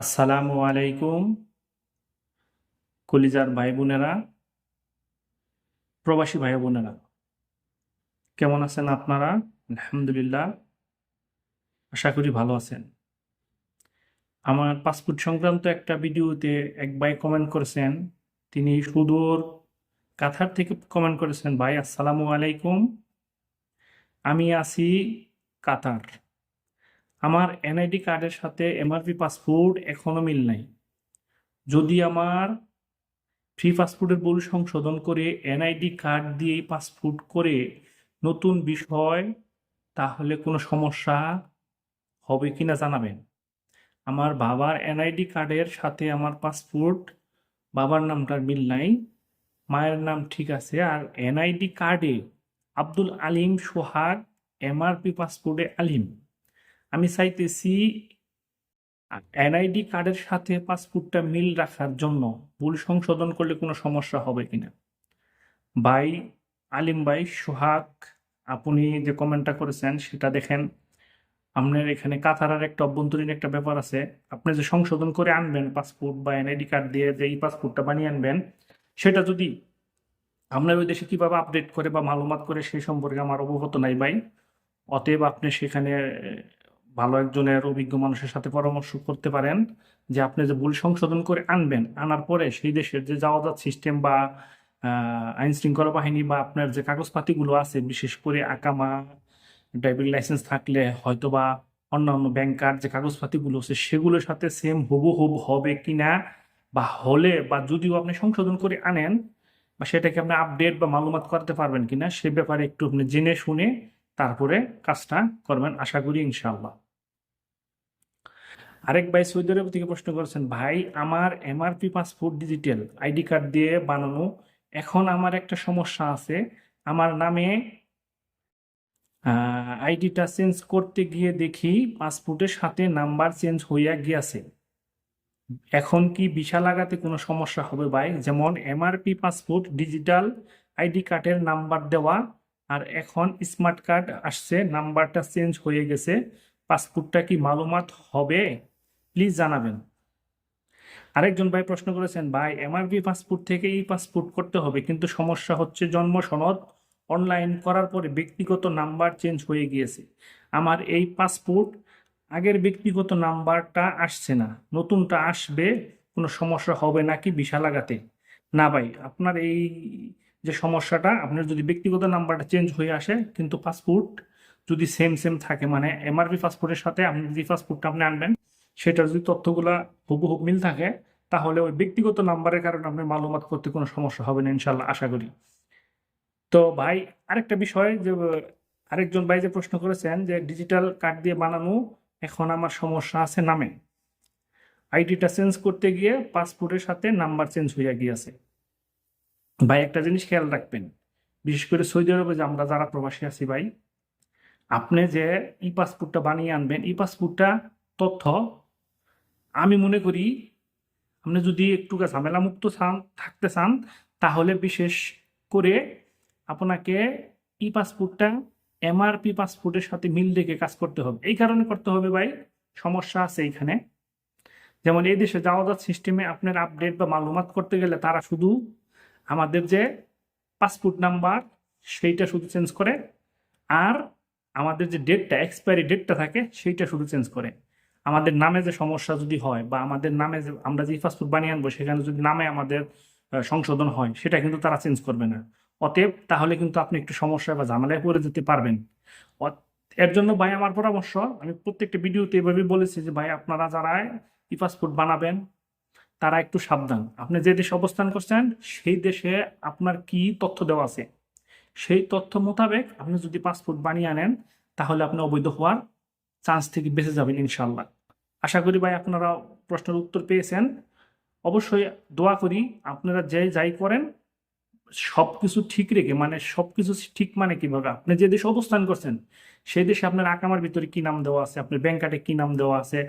আসসালামু আলাইকুম, কলিজার ভাই বোনেরা, প্রবাসী ভাই বোনেরা। কেমন আছেন আপনারা? আলহামদুলিল্লাহ, আশা করি ভালো আছেন। আমার পাসপোর্ট সংক্রান্ত একটা ভিডিওতে এক ভাই কমেন্ট করেছেন। তিনি সুদূর কাতার থেকে কমেন্ট করেছেন, ভাই, আসসালামু আলাইকুম। আমি আছি কাতার। আমার এনআইডি কার্ডের সাথে এমআরপি পাসপোর্ট এখনও মিল নাই। যদি আমার ফ্রি পাসপোর্টের ভুল সংশোধন করে এনআইডি কার্ড দিয়ে পাসপোর্ট করে নতুন বিষয়, তাহলে কোনো সমস্যা হবে কি না জানাবেন। আমার বাবার এনআইডি কার্ডের সাথে আমার পাসপোর্ট, বাবার নামটার মিল নাই, মায়ের নাম ঠিক আছে, আর এনআইডি কার্ডে আব্দুল আলিম সোহাগ এমআরপি পাসপোর্টে আলিম। আমি চাইতেছি এনআইডি কার্ডের সাথে পাসপোর্টটা মিল রাখার জন্য ভুল সংশোধন করলে কোনো সমস্যা হবে কিনা? ভাই, আলিম ভাই, সোহাগ, আপনি যে কমেন্টটা করেছেন সেটা দেখেন। আপনার এখানে কাতারার একটা অভ্যন্তরীণ একটা ব্যাপার আছে। আপনি যে সংশোধন করে আনবেন পাসপোর্ট বা এনআইডি কার্ড দিয়ে যে এই পাসপোর্টটা বানিয়ে আনবেন, সেটা যদি আপনার ওই দেশে কীভাবে আপডেট করে বা মালুমাত করে, সেই সম্পর্কে আমার অবগত নাই ভাই। অতএব আপনি সেখানে ভালো একজনের অভিজ্ঞ মানুষের সাথে পরামর্শ করতে পারেন যে আপনি যে ভুল সংশোধন করে আনবেন, আনার পরে সেই দেশের যে যাওয়া সিস্টেম বা আইন শৃঙ্খলা বাহিনী বা আপনার যে কাগজপাতিগুলো আছে, বিশেষ করে আকামা ড্রাইভিং লাইসেন্স থাকলে হয়তো বা অন্যান্য ব্যাংক কার্ড যে কাগজপাতিগুলো আছে, সেগুলোর সাথে সেম হুবহুব হবে কি না বা হলে বা যদিও আপনি সংশোধন করে আনেন, বা সেটাকে আপনি আপডেট বা মালুমাত করতে পারবেন কিনা, সে ব্যাপারে একটু আপনি জেনে শুনে তারপরে কাজটা করবেন, আশা করি ইনশাল্লাহ আরেক ভাই সৌদি আরব থেকে প্রশ্ন করেছেন, ভাই, আমার MRP passport digital ID card দিয়ে বানানো, এখন আমার একটা সমস্যা আছে। আমার নামে আইডিটা চেঞ্জ করতে গিয়ে দেখি পাসপোর্টের সাথে নাম্বার চেঞ্জ হইয়া গিয়াছে। এখন কি ভিসা লাগাতে কোনো সমস্যা হবে ভাই? যেমন এমআরপি পাসপোর্ট ডিজিটাল আইডি কার্ডের নাম্বার দেওয়া, আর এখন স্মার্ট কার্ড আসছে, নাম্বারটা চেঞ্জ হয়ে গেছে। পাসপোর্টটা কি মালুমাত হবে? প্লিজ জানাবেন। আরেকজন ভাই প্রশ্ন করেছেন, ভাই এমআরপি পাসপোর্ট থেকে এই পাসপোর্ট করতে হবে, কিন্তু সমস্যা হচ্ছে জন্ম সনদ অনলাইন করার পরে ব্যক্তিগত নাম্বার চেঞ্জ হয়ে গিয়েছে। আমার এই পাসপোর্ট আগের ব্যক্তিগত নাম্বারটা আসছে না। নতুনটা আসবে, কোনো সমস্যা হবে নাকি বিশা লাগাতে না ভাই, আপনার এই যে সমস্যাটা, আপনার যদি ব্যক্তিগত নাম্বারটা চেঞ্জ হয়ে আসে, কিন্তু পাসপোর্ট যদি সেম সেম থাকে মানে এমআরপি পাসপোর্টের সাথে আপনি যে পাসপোর্টটা আপনি আনবেন সেটার যদি তথ্যগুলা হুবহুব মিল থাকে, তাহলে ওই ব্যক্তিগত নাম্বারের কারণে আপনি মালুমাত করতে কোনো সমস্যা হবে না ইনশাল্লাহ আশা করি। তো ভাই, আরেকটা বিষয় যে, আরেকজন ভাই যে প্রশ্ন করেছেন যে, ডিজিটাল কার্ড দিয়ে বানানো এখন আমার সমস্যা আছে নামে। আইডিটা চেঞ্জ করতে গিয়ে পাসপোর্টের সাথে নাম্বার চেঞ্জ হইয়া গিয়েছে। ভাই, একটা জিনিস খেয়াল রাখবেন, বিশেষ করে সৌদি আরবে যে আমরা যারা প্রবাসী আছি ভাই, আপনি যে ই পাসপোর্টটা বানিয়ে আনবেন ই পাসপোর্টটা তথ্য আমি মনে করি আপনি যদি একটু ঝামেলা মুক্ত চান, থাকতে চান, তাহলে বিশেষ করে আপনাকে ই পাসপোর্টটা এমআরপি পাসপোর্টের সাথে মিল রেখে কাজ করতে হবে। এই কারণে করতে হবে ভাই, সমস্যা আছে এইখানে যেমন এই দেশে যাওয়া সিস্টেমে আপনার আপডেট বা মালুমাত করতে গেলে তারা শুধু আমাদের যে পাসপোর্ট নাম্বার, সেইটা শুধু চেঞ্জ করে, আর আমাদের যে ডেটটা, এক্সপায়ারি ডেটটা থাকে, সেইটা শুধু চেঞ্জ করে। আমাদের নামে যে সমস্যা যদি হয় বা আমাদের নামে যে আমরা যে পাসপোর্ট বানিয়ে আনব, সেখানে যদি নামে আমাদের সংশোধন হয়, সেটা কিন্তু তারা চেঞ্জ করবে না। অতএব তাহলে কিন্তু আপনি একটু সমস্যায় বা ঝামেলায় পড়ে যেতে পারবেন। এর জন্য ভাই আমার পরামর্শ, আমি প্রত্যেকটা ভিডিওতে এভাবে বলেছি যে, ভাই, আপনারা যারা ই পাসপোর্ট বানাবেন, তারা একটু সাবধান। আপনি যে দেশে অবস্থান করছেন, সেই দেশে আপনার কি তথ্য দেওয়া আছে? সেই তথ্য মোতাবেক আপনি যদি পাসপোর্ট বানিয়ে আনেন, তাহলে আপনি অবৈধ হওয়ার চান্স থেকে বেঁচে যাবেন ইনশাল্লাহ আশা করি ভাই আপনারা প্রশ্নের উত্তর পেয়েছেন। অবশ্যই দোয়া করি আপনারা যে যাই করেন সব কিছু ঠিক রেখে মানে সব কিছু ঠিক মানে কীভাবে? আপনি যে দেশে অবস্থান করছেন, সেই দেশে আপনার আকামার ভিতরে কি নাম দেওয়া আছে? আপনার ব্যাংক কার্ডে কি নাম দেওয়া আছে?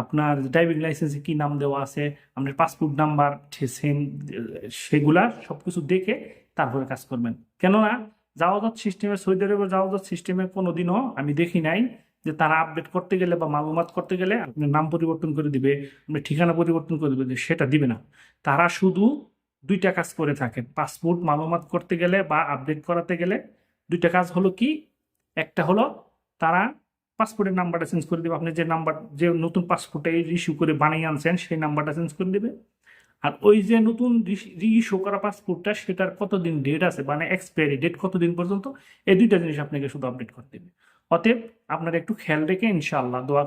আপনার ড্রাইভিং লাইসেন্সে কি নাম দেওয়া আছে? আপনার পাসপোর্ট নাম্বার সেম সেগুলা সব কিছু দেখে তারপরে কাজ করবেন। কেননা, যাওয়াজাত সিস্টেমে সৌদি আরবের যাওয়াজাত সিস্টেমে কোনো দিনও আমি দেখি নাই যে তারা আপডেট করতে গেলে বা মালুমাত করতে গেলে আপনার নাম পরিবর্তন করে দিবে আপনার ঠিকানা পরিবর্তন করে দিবে, সেটা দিবে না। তারা শুধু দুইটা কাজ করে থাকেন। পাসপোর্ট মালুমাত করতে গেলে বা আপডেট করাতে গেলে দুইটা কাজ হলো কি? একটা হলো তারা পাসপোর্টের নাম্বারটা চেঞ্জ করে দেবে। আপনি যে নাম্বার যে নতুন পাসপোর্টে ইস্যু করে বানিয়ে আনছেন, সেই নাম্বারটা চেঞ্জ করে দেবে। আর ওই যে নতুন রি ইস্যু করা পাসপোর্টটা সেটার কতদিন ডেট আছে? মানে এক্সপায়ারি ডেট কতদিন পর্যন্ত? এই দুইটা জিনিস আপনাকে শুধু আপডেট করতে দেবে অতএব আপনারা একটু খেয়াল রেখে ইনশাল্লাহ দোয়া